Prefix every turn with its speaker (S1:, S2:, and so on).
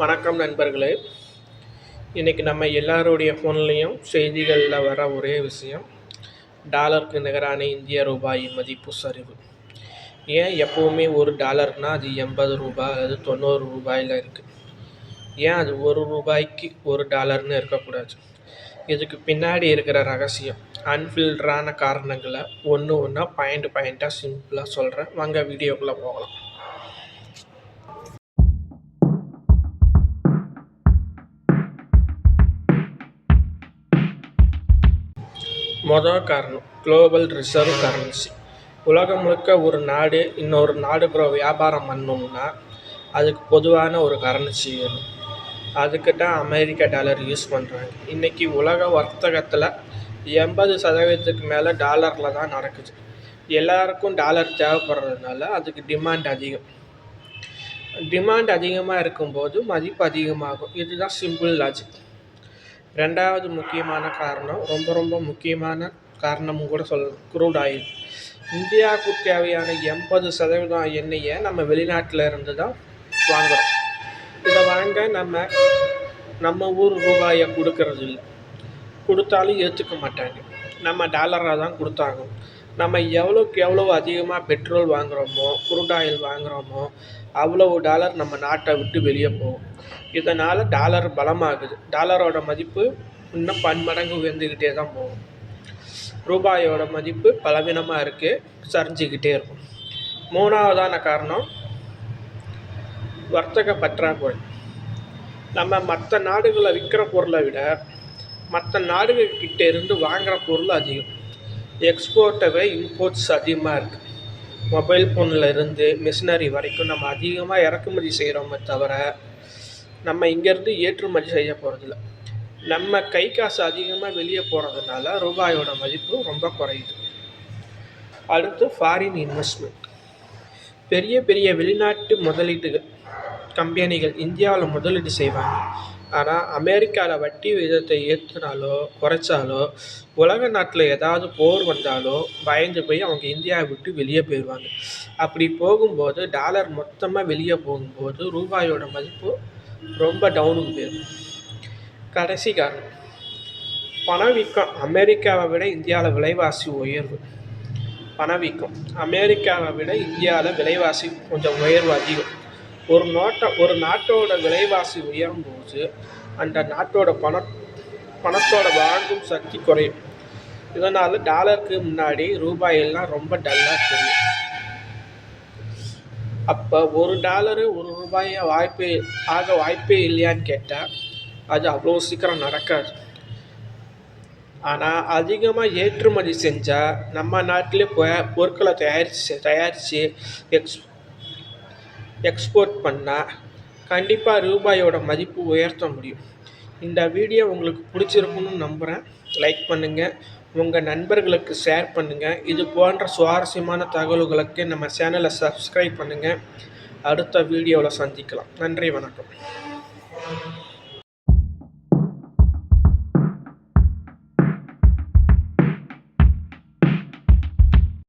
S1: வணக்கம் நண்பர்களே. இன்றைக்கி நம்ம எல்லாருடைய ஃபோன்லேயும் செய்திகளில் வர ஒரே விஷயம் டாலருக்கு நிகரான இந்திய ரூபாய் மதிப்பு சரிவு. ஏன் எப்போவுமே ஒரு டாலர்னால் அது எண்பது ரூபாய் அது தொண்ணூறு ரூபாயில் இருக்குது ஏன் அது ஒரு ரூபாய்க்கு ஒரு டாலர்னு இருக்கக்கூடாது? இதுக்கு பின்னாடி இருக்கிற ரகசியம் அன்ஃபில்டரான காரணங்களை ஒன்று ஒன்றா பாயிண்ட் பாயிண்ட்டாக சிம்பிளாக சொல்கிறேன் வாங்க வீடியோக்குள்ளே போகலாம். மொதல் காரணம் குளோபல் ரிசர்வ் கரன்சி உலகம் முழுக்க ஒரு நாடு இன்னொரு நாடு வியாபாரம் பண்ணணும்னா அதுக்கு பொதுவான ஒரு கரன்சி வேணும். அதுக்கு தான் அமெரிக்க டாலர் யூஸ் பண்ணுறாங்க இன்றைக்கி உலக வர்த்தகத்தில் எண்பது சதவீதத்துக்கு மேலே டாலரில் தான் நடக்குது. எல்லாருக்கும் டாலர் தேவைப்படுறதுனால அதுக்கு டிமாண்ட் அதிகம். டிமாண்ட் அதிகமாக இருக்கும்போது மதிப்பு அதிகமாகும். இதுதான் சிம்பிள் லாஜிக் ரெண்டாவது முக்கியமான காரணம் ரொம்ப ரொம்ப முக்கியமான காரணமும் கூட சொல்லலாம் குரூட் ஆயில் இந்தியாவுக்கு தேவையான எண்பது சதவீதம் எண்ணெயை நம்ம வெளிநாட்டில் இருந்து தான் வாங்குகிறோம் இதை வாங்க நம்ம நம்ம ஊர் ரூபாயை கொடுக்கறது இல்லை. கொடுத்தாலும் ஏற்றுக்க மாட்டாங்க. நம்ம டாலராக தான் கொடுத்தாங்க நம்ம எவ்வளோக்கு எவ்வளோ அதிகமாக பெட்ரோல் வாங்குகிறோமோ குரூட் ஆயில் வாங்குகிறோமோ அவ்வளவு டாலர் நம்ம நாட்டை விட்டு வெளியே போகும். இதனால் டாலர் பலமாகுது. டாலரோட மதிப்பு இன்னும் பன்மடங்கு உயர்ந்துக்கிட்டே தான் போகும். ரூபாயோட மதிப்பு பலவீனமாக இருக்குது சரிஞ்சிக்கிட்டே இருக்கும். மூணாவதான காரணம் வர்த்தக பற்றாக்குறை. நம்ம மற்ற நாடுகளை விற்கிற பொருளை விட மற்ற நாடுகள்கிட்ட இருந்து வாங்குகிற பொருள் அதிகம். எக்ஸ்போர்ட்டை விட இம்போர்ட்ஸ் அதிகமாக இருக்குது மொபைல் ஃபோனில் இருந்து மிஷினரி வரைக்கும் நம்ம அதிகமாக இறக்குமதி செய்கிறோமே தவிர நம்ம இங்கேருந்து ஏற்றுமதி செய்ய போகிறதில்ல நம்ம கை காசு அதிகமாக வெளியே போகிறதுனால ரூபாயோட மதிப்பு ரொம்ப குறையுது. அடுத்து ஃபாரின் இன்வெஸ்ட்மெண்ட் பெரிய பெரிய வெளிநாட்டு முதலீட்டுகள் கம்பெனிகள் இந்தியாவில் முதலீடு செய்வாங்க. ஆனால் அமெரிக்காவில் வட்டி விகிதத்தை ஏற்றினாலோ குறைச்சாலோ உலக நாட்டில் ஏதாவது போர் வந்தாலோ பயந்து போய் அவங்க இந்தியாவை விட்டு வெளியே போயிடுவாங்க. அப்படி போகும்போது டாலர் மொத்தமாக வெளியே போகும்போது ரூபாயோட மதிப்பு ரொம்ப டவுனுக்கு போயிடும். கடைசி காரணம். பணவீக்கம். அமெரிக்காவை விட இந்தியாவில் விலைவாசி உயர்வு. பணவீக்கம். அமெரிக்காவை விட இந்தியாவில் விலைவாசி கொஞ்சம் உயர்வு அதிகம். ஒரு நாட்டை ஒரு நாட்டோட விலைவாசி உயரும் போது அந்த நாட்டோட பண பணத்தோட வாங்கும் சக்தி குறையும். இதனால் டாலருக்கு முன்னாடி ரூபாயெல்லாம் ரொம்ப டல்லாக தெரியும் அப்போ ஒரு டாலரு ஒரு ரூபாயை வாய்ப்பே ஆக வாய்ப்பே இல்லையான்னு கேட்டால் அது அவ்வளோ சீக்கிரம் நடக்காது. ஆனால் அதிகமாக ஏற்றுமதி செஞ்சால் நம்ம நாட்டிலே பொருட்களை தயாரித்து தயாரித்து எக்ஸ் எக்ஸ்போர்ட் பண்ணால் கண்டிப்பாக ரூபாயோட மதிப்பு உயர்த்த முடியும். இந்த வீடியோ உங்களுக்கு பிடிச்சிருக்குன்னு நம்புகிறேன் லைக் பண்ணுங்கள் உங்கள் நண்பர்களுக்கு ஷேர் பண்ணுங்கள் இது போன்ற சுவாரஸ்யமான தகவல்களுக்கு நம்ம சேனலை சப்ஸ்கிரைப் பண்ணுங்கள் அடுத்த வீடியோவில் சந்திக்கலாம். நன்றி வணக்கம்.